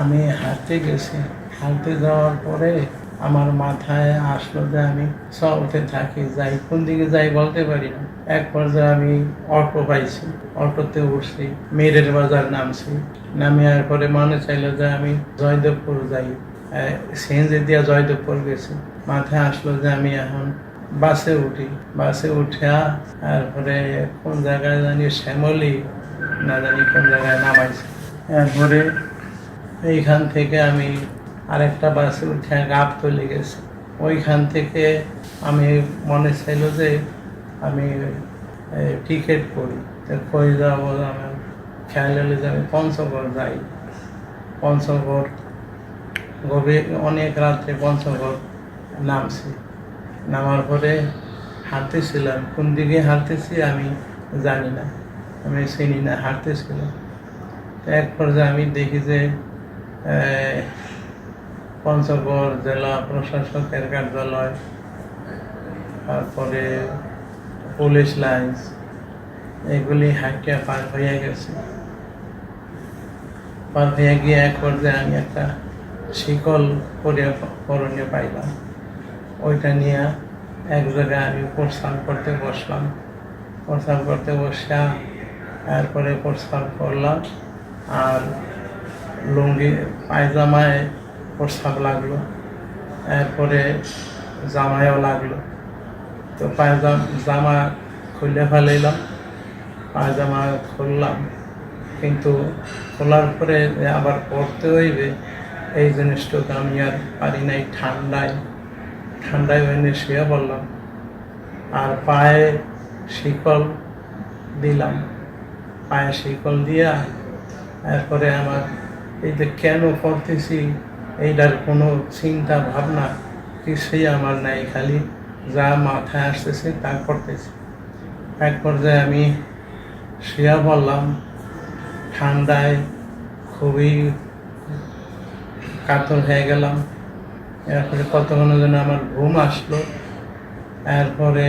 আমি হাঁটতে গেছি। হাঁটতে যাওয়ার পরে আমার মাথায় আসলো যে আমি চলতে থাকি, যাই, কোন দিকে যাই বলতে পারি না। এক পর্যায়ে আমি অটো পাইছি। অটোতে উঠছি, মেরের বাজার নামছি। নামিয়ার পরে মনে চাইলো যে আমি জয়দেবপুর যাই। সিএনজি দিয়া জয়দেবপুর গেছি। মাথায় আসলো যে আমি এখন বাসে উঠি। বাসে উঠিয়া তারপরে কোন জায়গায় জানি শ্যামলি, না জানি কোন জায়গায় নামাইছে। এরপরে এইখান থেকে আমি আরেকটা বাসে উঠে গাপ তুলে গেছি। ওইখান থেকে আমি মনে চাইলো যে আমি টিকিট করি। কই যাব আমার খেয়াল হলো যে আমি পঞ্চগড় যাই। পঞ্চগড় গভীর, অনেক রাত্রে পঞ্চগড় নামছি। নামার পরে হাঁটতেছিলাম। কোন দিকে হাঁটতেছি আমি জানি না। আমি চিনি না, হাঁটতেছিলাম। এক পর্যায়ে আমি দেখি যে পঞ্চগড় জেলা প্রশাসকের কার্যালয়, তারপরে পুলিশ লাইন্স, এগুলি হাঁটিয়া পার হয়ে গেছে। পার হয়ে গিয়ে এক পর্যায়ে আমি একটা শিকল করে করণীয় পাইলাম। ওইটা নিয়ে এক জায়গায় আমি প্রস্থান করতে বসলাম। প্রস্থান করতে বসা তারপরে প্রস্থান করলাম আর লুঙ্গি, পায়জামায় প্রস্তাব লাগল। এরপরে জামায়ও লাগল। তো পায়জাম, জামা খুলে ফেলাইলাম। পায়জামা খুললাম। কিন্তু খোলার পরে আবার পরতে হইবে। এই জিনিসটুকু আমি আর পারি নাই, ঠান্ডায়। ঠান্ডায় ওখানে শুয়ে পড়লাম। আর পায়ে শিকল দিলাম। পায়ে শিকল দিয়া এরপরে আমার এই যে কেন করতেছি, এইটার কোনো চিন্তা ভাবনা কিছুই আমার নাই, খালি যা মাথায় আসতেছে তা করতেছি। এক পর্যায়ে আমি শুয়ে বললাম ঠান্ডায় খুবই কাতর হয়ে গেলাম। এরপরে কতক্ষণের জন্য আমার ঘুম আসলো, এরপরে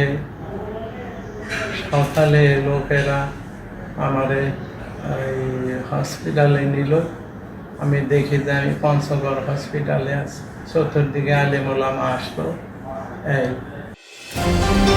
সকালে লোকেরা আমারে, এই হসপিটালে নিল। আমি দেখি যে আমি পঞ্চগড় হসপিটালে আছি। চতুর্দিকে আলিমুলামা আসলো। এই।